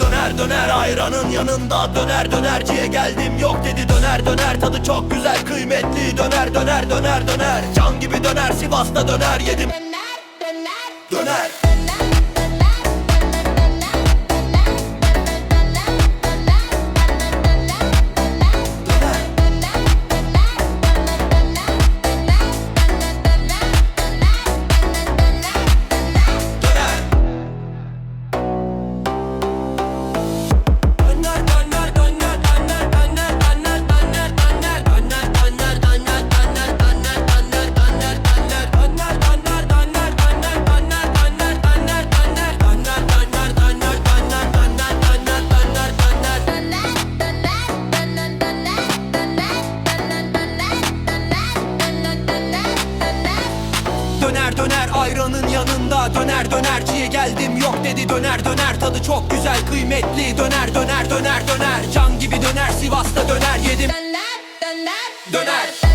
Döner döner ayranın yanında Döner dönerciye geldim. Yok dedi Döner döner tadı çok güzel kıymetli. Döner döner döner döner Can gibi döner Sivas'ta döner yedim. Döner Döner Döner döner ayranın yanında. Döner dönerciye geldim yok dedi. Döner döner tadı çok güzel kıymetli. Döner döner döner döner. Can gibi döner Sivas'ta döner yedim. Döner